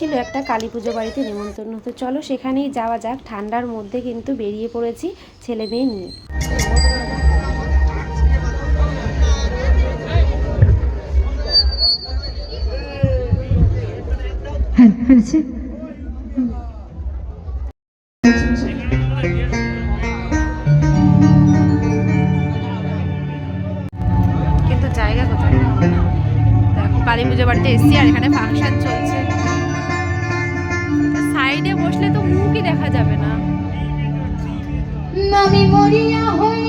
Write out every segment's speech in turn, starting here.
ছিল একটা কালী পুজো বাড়িতে নেমন্তন্ন তো চলো সেখানেই যাওয়া যাক ঠান্ডার মধ্যে কিন্তু বেরিয়ে পড়েছি ছেলে মেয়ে নিয়ে। হ্যাঁ হয়েছে। কিন্তু জায়গা কোথায়? দেখো কালী পুজো বাড়িতে এসছি আর এখানে ফাংশন চলছে। সাইডে বসলে তো মুখই দেখা যাবে না। মামি মরিয়া হইব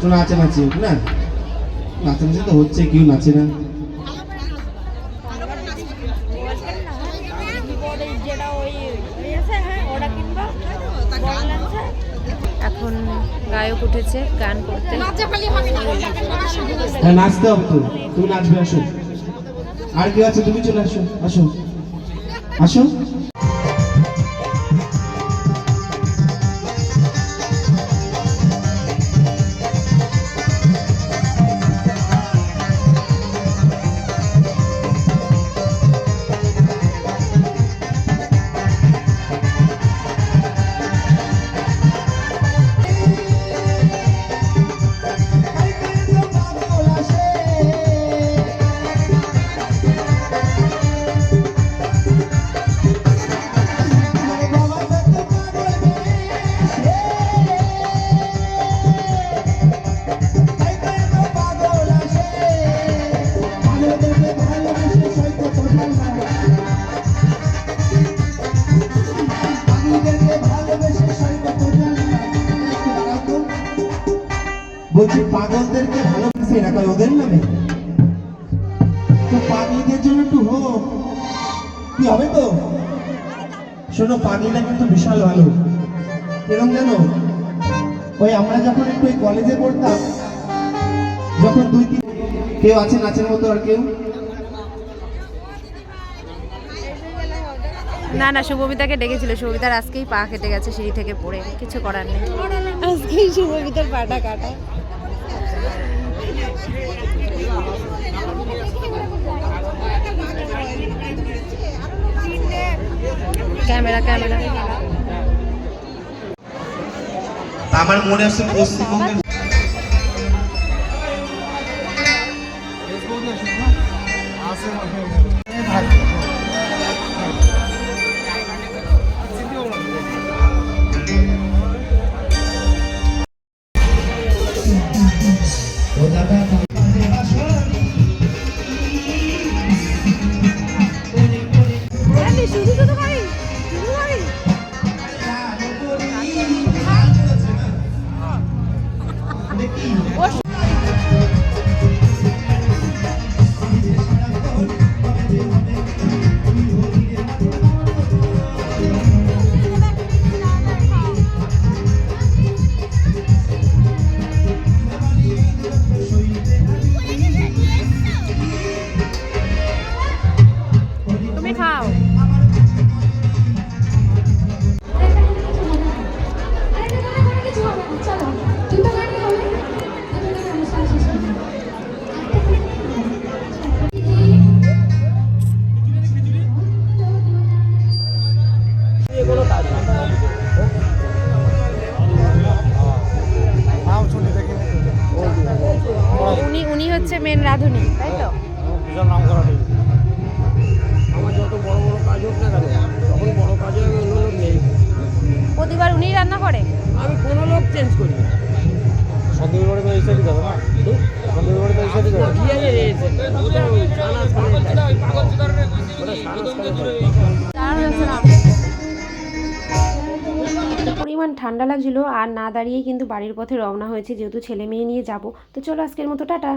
তো নাচানাচি হোক না? নাচে নাচানাচি তো হচ্ছে কেউ নাচে না। এখন গায়ক উঠেছে গান করতে। হ্যাঁ নাচতে হবে তো। তুমি নাচবে আসো। আর কেউ আছে তুমি চলে আসো আসো। আসো। বলছি পাগলদেরকে ভালোবাসে না কয় ওদের নামে? তো পাগলিদের জন্য একটু হোক। কি হবে তো? শোনো পাগলিটা কিন্তু বিশাল ভালো। এরকম জানো ওই আমরা যখন একটু ওই কলেজে পড়তাম যখন দুই তিন কেউ আছে নাচের মতো আর কেউ? না না শুভমিতাকে ডেকেছিল। শুভমিতার আজকেই পা কেটে গেছে সিঁড়ি থেকে পড়ে। কিছু করার নেই। আজকেই শুভমিতার পাটা কাটা। আমার মনে আছে পশ্চিমবঙ্গের ও দশ হচ্ছে মেন রাঁধুনি তাই তো? প্রতিবার উনিই রান্না করে? আমি কোনো লোক চেঞ্জ করি পরিমাণ ঠান্ডা লাগছিল আর না দাঁড়িয়ে কিন্তু বাড়ির পথে রওনা হয়েছে যেহেতু ছেলে মেয়ে নিয়ে যাব। তো চলো আজকের মতো টাটা।